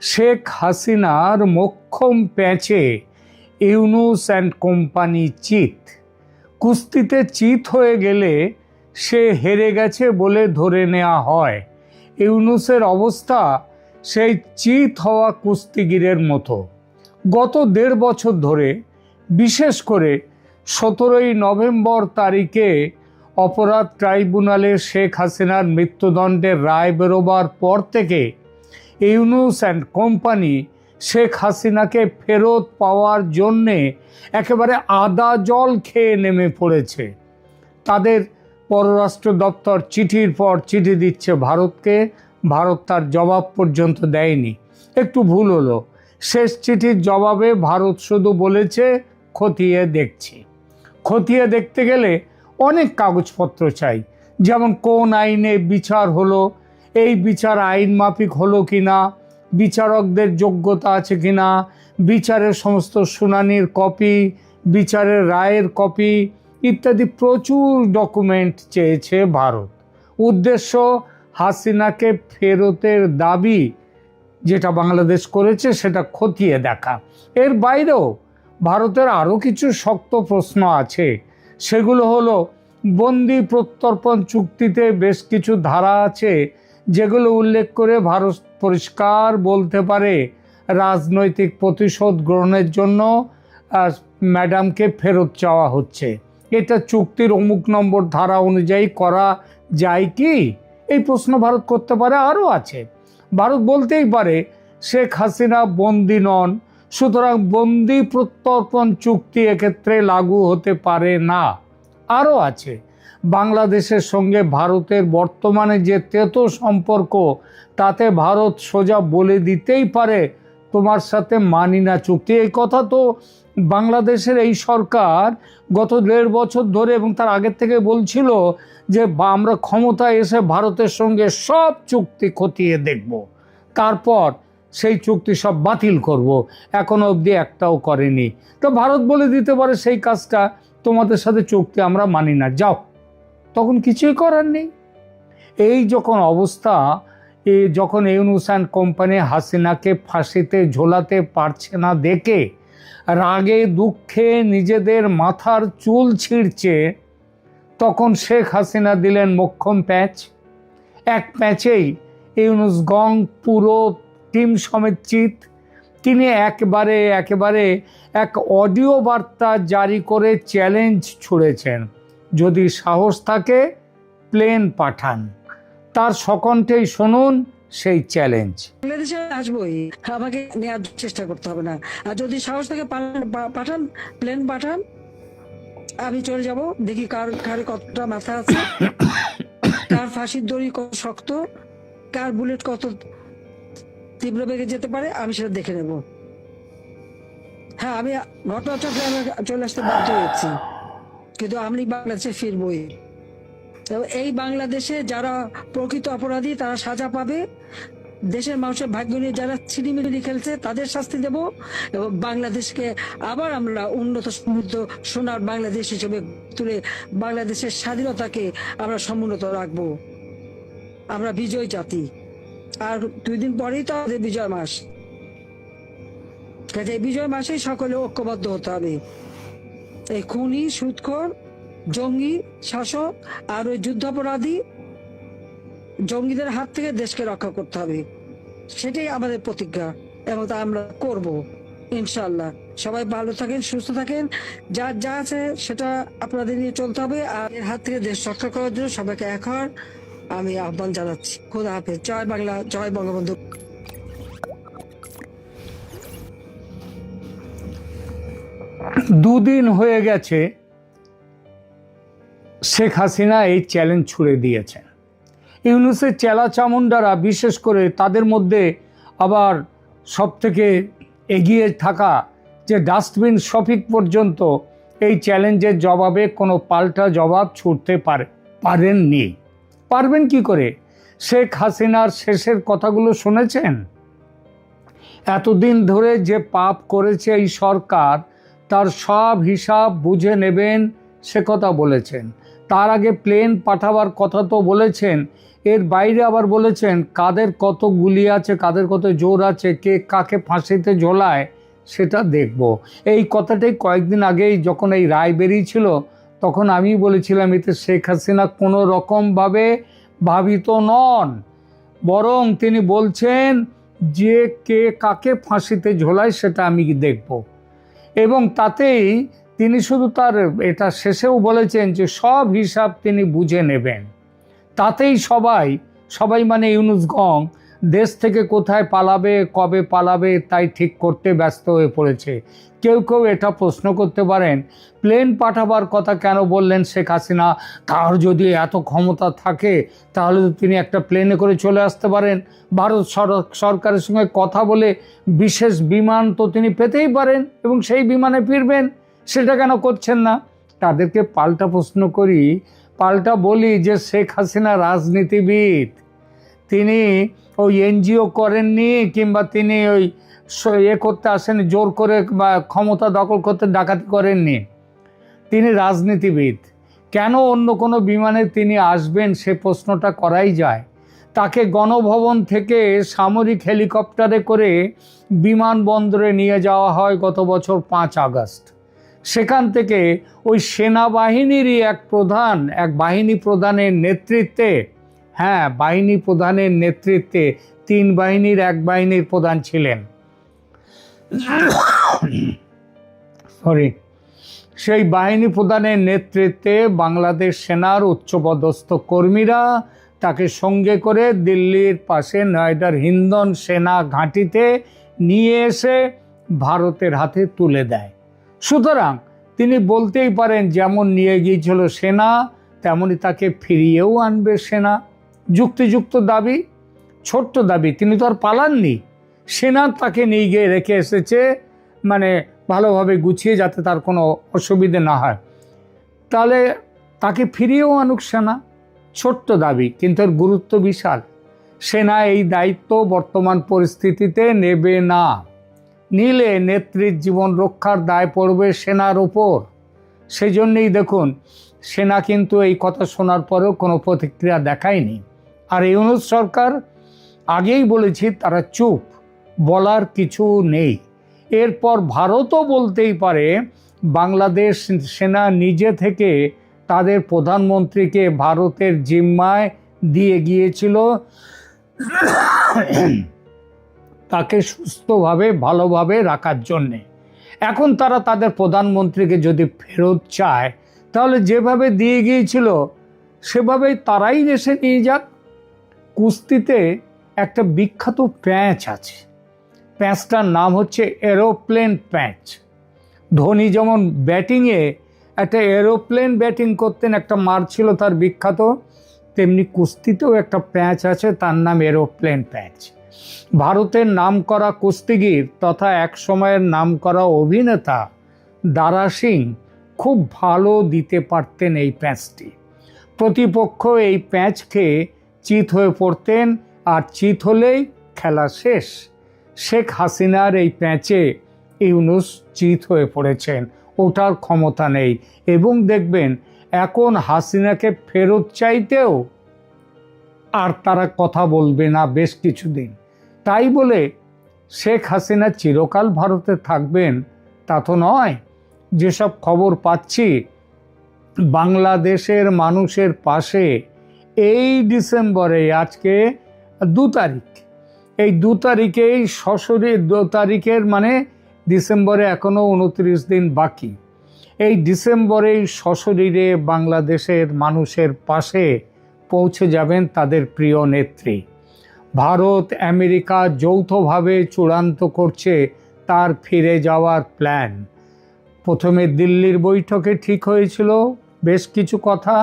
শেখ হাসিনার মোক্ষম প্যাঁচে Yunus and company চিত। কুস্তিতে চিত হয়ে গেলে সে হেরে গেছে বলে ধরে নেওয়া হয়। ইউনুসের অবস্থা সেই চিত হওয়া কুস্তিগিরের মতো। গত দেড় বছর ধরে, বিশেষ করে সতেরোই নভেম্বর তারিখে অপরাধ ট্রাইব্যুনালে শেখ হাসিনার মৃত্যুদণ্ডের রায় বেরোবার পর থেকে ইউনুস অ্যান্ড কোম্পানি শেখ হাসিনাকে ফেরত পাওয়ার জন্যে একেবারে আদা জল খেয়ে নেমে পড়েছে। তাদের পররাষ্ট্র দপ্তর চিঠির পর চিঠি দিচ্ছে ভারতকে, ভারত তার জবাব পর্যন্ত দেয়নি। একটু ভুল হলো। শেষ চিঠির জবাবে ভারত শুধু বলেছে, খতিয়ে দেখছি। খতিয়ে দেখতে গেলে অনেক কাগজপত্র চাই। যেমন কোন আইনে বিচার হলো এই বিচার আইন মাফিক হলো কি না বিচারকদের যোগ্যতা আছে কি না বিচারের সমস্ত শুনানির কপি, বিচারের রায়ের কপি ইত্যাদি প্রচুর ডকুমেন্ট চেয়েছে ভারত। উদ্দেশ্য হাসিনাকে ফেরতের দাবি যেটা বাংলাদেশ করেছে সেটা খতিয়ে দেখা। এর বাইরেও ভারতের আরও কিছু শক্ত প্রশ্ন আছে। সেগুলো হলো, বন্দি প্রত্যর্পণ চুক্তিতে বেশ কিছু ধারা আছে যেগুলো উল্লেখ করে ভারত পরিষ্কার বলতে পারে, রাজনৈতিক প্রতিশোধ গ্রহণের জন্য ম্যাডামকে ফেরত চাওয়া হচ্ছে। এটা চুক্তির অমুক নম্বর ধারা অনুযায়ী করা যায় কি? এই প্রশ্ন ভারত করতে পারে, আরও আছে। ভারত বলতেই পারে, শেখ হাসিনা বন্দি নন, সুতরাং বন্দি প্রত্যর্পণ চুক্তি এক্ষেত্রে লাগু হতে পারে না। আরও আছে বাংলাদেশের সঙ্গে ভারতের বর্তমানে যে তেতো সম্পর্ক, তাতে ভারত সোজা বলে দিতেই পারে, তোমার সাথে মানি না চুক্তি। এই কথা তো বাংলাদেশের এই সরকার গত দেড় বছর ধরে এবং তার আগের থেকে বলছিল যে আমরা ক্ষমতায় এসে ভারতের সঙ্গে সব চুক্তি খতিয়ে দেখব। তারপর সেই চুক্তি সব বাতিল করব। এখনও অবধি একটাও করেনি। তো ভারত বলে দিতে পারে সেই কাজটা, তোমাদের সাথে চুক্তি আমরা মানি না। যাও। তখন কিছুই করার নেই। এই যখন অবস্থা, এ যখন ইউনুস অ্যান্ড কোম্পানি হাসিনাকে ফাঁসিতে ঝোলাতে পারছে না দেখে, রাগে, দুঃখে নিজেদের মাথার চুল ছিঁড়ছে, তখন শেখ হাসিনা দিলেন মোক্ষম প্যাচ। এক প্যাচেই ইউনুস গং পুরো টিম সমেত চিত। তিনি একবারে, একেবারে এক অডিও বার্তা জারি করে চ্যালেঞ্জ ছুড়েছেন। যদি সাহস থাকে, প্লেন পাঠান। তার সকণ্ঠেই শুনুন সেই চ্যালেঞ্জ। বাংলাদেশে আসবোই, আমাকে নেওয়ার চেষ্টা করতে হবে না। আর যদি সাহস থেকে পাঠান, প্লেন পাঠান। আমি চলে যাব, দেখি কার কার কতটা মাথা আছে। কার ফাঁসির দড়ি কত শক্ত, কার বুলেট কত তীব্র বেগে যেতে পারে, আমি সেটা দেখে নেব। হ্যাঁ আমি ঘটনাচক্রে আমি চলে আসতে বাধ্য হয়েছি। কিন্তু আমি বাংলাদেশে ফিরবই। এই বাংলাদেশে যারা প্রকৃত অপরাধী, তারা সাজা পাবে। দেশের মানুষের ভাগ্য নিয়ে যারা ছিনিমিনি খেলছে, তাদের শাস্তি দেব। এবং বাংলাদেশকে আবার আমরা উন্নত সমৃদ্ধ, সোনার বাংলাদেশ হিসেবে তুলে বাংলাদেশের স্বাধীনতাকে আমরা সমুন্নত রাখব। আমরা বিজয় জাতি। আর দুই দিন পরেই তো আমাদের বিজয় মাস। কাজে বিজয় মাসেই সকলে ঐক্যবদ্ধ হতে হবে। এই খুনি সুৎখর, জঙ্গি, শাসক আর ওই যুদ্ধাপরাধী জঙ্গিদের হাত থেকে দেশকে রক্ষা করতে হবে। সেটাই আমাদের প্রতিজ্ঞা এবং তা আমরা করব ইনশাল্লাহ সবাই ভালো থাকেন, সুস্থ থাকেন। যা যা আছে সেটা আপনাদের নিয়ে চলতে হবে আর এর হাত থেকে দেশ রক্ষা করার জন্য সবাইকে এক আমি আহ্বান জানাচ্ছি। খোদা হাফেজ। জয় বাংলা, জয় বঙ্গবন্ধু। দুদিন হয়ে গেছে, শেখ হাসিনা এই চ্যালেঞ্জ ছুড়ে দিয়েছেন। ইউনুসের চেলা চামুন্ডারা বিশেষ করে তাদের মধ্যে আবার সব থেকে এগিয়ে থাকা যে ডাস্টবিন শফিক পর্যন্ত এই চ্যালেঞ্জের জবাবে কোনো পাল্টা জবাব ছুটতে পারে, পারেননি। পারবেন কি করে? শেখ হাসিনার শেষের কথাগুলো শুনেছেন? এতদিন ধরে যে পাপ করেছে এই সরকার তার সব হিসাব বুঝে নেবেন, সে কথা বলেছেন। তার আগে প্লেন পাঠাবার কথা তো বলেছেন, এর বাইরে আবার বলেছেন, কাদের কত গুলি আছে, কাদের কত জোর আছে, কে কাকে ফাঁসিতে ঝোলায়, সেটা দেখব। এই কথাটাই কয়েকদিন আগেই যখন এই রায় বেরিয়েছিল, তখন আমি বলেছিলাম, এতে শেখ হাসিনা কোনো রকমভাবে ভাবিত নন। বরং তিনি বলছেন, যে কে কাকে ফাঁসিতে ঝোলায়, সেটা আমি দেখব। এবং তাতেই তিনি শুধু তার, এটা শেষেও বলেছেন যে সব হিসাব তিনি বুঝে নেবেন। তাতেই সবাই সবাই মানে ইউনুস গং দেশ থেকে কোথায় পালাবে, কবে পালাবে, তাই ঠিক করতে ব্যস্ত হয়ে পড়েছে। কেউ কেউ এটা প্রশ্ন করতে পারেন, প্লেন পাঠাবার কথা কেন বললেন শেখ হাসিনা? তার যদি এত ক্ষমতা থাকে, তাহলে তো তিনি একটা প্লেনে করে চলে আসতে পারেন। ভারত সরকারের সঙ্গে কথা বলে বিশেষ বিমান তো তিনি পেতেই পারেন এবং সেই বিমানে ফিরবেন, সেটা কেন করছেন না? তাদেরকে পাল্টা প্রশ্ন করি, পাল্টা বলি যে শেখ হাসিনা রাজনীতিবিদ, তিনি ওই এনজিও করেননি কিংবা তিনি ওই এ করতে আসেন জোর করে বা ক্ষমতা দখল করতে ডাকাতি করেননি। তিনি রাজনীতিবিদ। কেন অন্য কোনো বিমানে তিনি আসবেন সে প্রশ্নটা করাই যায়। তাকে গণভবন থেকে সামরিক হেলিকপ্টারে করে বিমানবন্দরে নিয়ে যাওয়া হয় গত বছর পাঁচ আগস্ট। সেখান থেকে ওই সেনাবাহিনীরই এক প্রধান, এক বাহিনী প্রধানের নেতৃত্বে হ্যাঁ বাহিনী প্রধানের নেতৃত্বে তিন বাহিনীর এক বাহিনীর প্রধান ছিলেন। সরি সেই বাহিনী প্রধানের নেতৃত্বে বাংলাদেশ সেনার উচ্চপদস্থ কর্মীরা তাকে সঙ্গে করে দিল্লির পাশে নয়ডার হিন্দন সেনা ঘাঁটিতে নিয়ে এসে ভারতের হাতে তুলে দেয়। সুতরাং তিনি বলতেই পারেন, যেমন নিয়ে গিয়েছিল সেনা, তেমনি তাকে ফিরিয়েও আনবে সেনা। যুক্তিযুক্ত দাবি, ছোট্ট দাবি, তিনি তো আর পালাননি। সেনা তাকে নিয়ে গিয়ে রেখে এসেছে মানে ভালোভাবে গুছিয়ে যাতে তার কোনো অসুবিধে না হয়। তাহলে তাকে ফিরিয়েও আনুক সেনা, ছোট্ট দাবি, কিন্তু এর গুরুত্ব বিশাল। সেনা এই দায়িত্ব বর্তমান পরিস্থিতিতে নেবে না। নিলে নেত্রীর জীবন রক্ষার দায় পড়বে সেনার ওপর। সেই জন্যেই দেখুন, সেনা কিন্তু এই কথা শোনার পরেও কোনো প্রতিক্রিয়া দেখায়নি। আর ইউনুস সরকার আগেই বলেছি, তারা চুপ, বলার কিছু নেই। এরপর ভারতও বলতেই পারে, বাংলাদেশ সেনা নিজে থেকে তাদের প্রধানমন্ত্রীকে ভারতের জিম্মায় দিয়ে গিয়েছিল। তাকে সুস্থভাবে, ভালোভাবে রাখার জন্যে। এখন তারা তাদের প্রধানমন্ত্রীকে যদি ফেরত চায়, তাহলে যেভাবে দিয়ে গিয়েছিল, সেভাবেই তারাই দেশে নিয়ে যাক। কুস্তিতে একটা বিখ্যাত প্যাঁচ আছে। প্যাঁচটার নাম হচ্ছে এরোপ্লেন প্যাঁচ। ধোনি যেমন ব্যাটিংয়ে একটা এরোপ্লেন ব্যাটিং করতেন, একটা মার ছিল তার বিখ্যাত, তেমনি কুস্তিতেও একটা প্যাঁচ আছে, তার নাম এরোপ্লেন প্যাঁচ। ভারতের নামকরা কুস্তিগির তথা এক সময়ের নামকরা অভিনেতা দারা সিং খুব ভালো দিতে পারতেন এই প্যাঁচটি। প্রতিপক্ষ এই প্যাঁচ খেয়ে চিত হয়ে পড়তেন আর চিত হলেই খেলা শেষ। শেখ হাসিনার এই প্যাঁচে ইউনুস চিত হয়ে পড়েছেন ওটার ক্ষমতা নেই। এবং দেখবেন, এখন হাসিনাকে ফেরত চাইতেও আর তারা কথা বলবে না বেশ কিছুদিন। তাই বলে শেখ হাসিনা চিরকাল ভারতে থাকবেন, তা তো নয়। যেসব খবর পাচ্ছি, বাংলাদেশের মানুষের পাশে এই ডিসেম্বরে, আজকে দু তারিখ। এই দু তারিখেই সশরী দু তারিখের মানে ডিসেম্বরে এখনও উনত্রিশ দিন বাকি। এই ডিসেম্বরেই সশরীরে বাংলাদেশের মানুষের পাশে পৌঁছে যাবেন তাদের প্রিয় নেত্রী। ভারত, আমেরিকা যৌথভাবে চূড়ান্ত করছে তার ফিরে যাওয়ার প্ল্যান। প্রথমে দিল্লির বৈঠকে ঠিক হয়েছিল বেশ কিছু কথা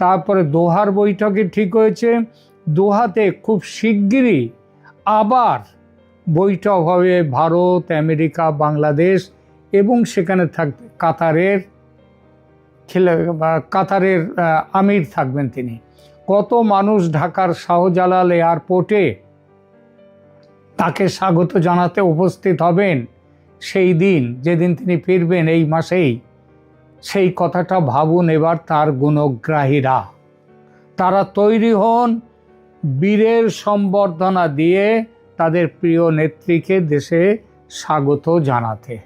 তারপরে দোহার বৈঠকে ঠিক হয়েছে। দোহাতে খুব শিগগিরই আবার বৈঠক হবে ভারত, আমেরিকা, বাংলাদেশ এবং সেখানে থাকবে কাতারের খেলে কাতারের আমির থাকবেন তিনি। কত মানুষ ঢাকার শাহজালাল এয়ারপোর্টে তাকে স্বাগত জানাতে উপস্থিত হবেন সেই দিন, যেদিন তিনি ফিরবেন এই মাসেই। সেই কথাটা ভাবুন এবার তার গুণগ্রাহীরা। তারা তৈরি হন বীরের সম্বর্ধনা দিয়ে তাদের প্রিয় নেত্রীকে দেশে স্বাগত জানাতে।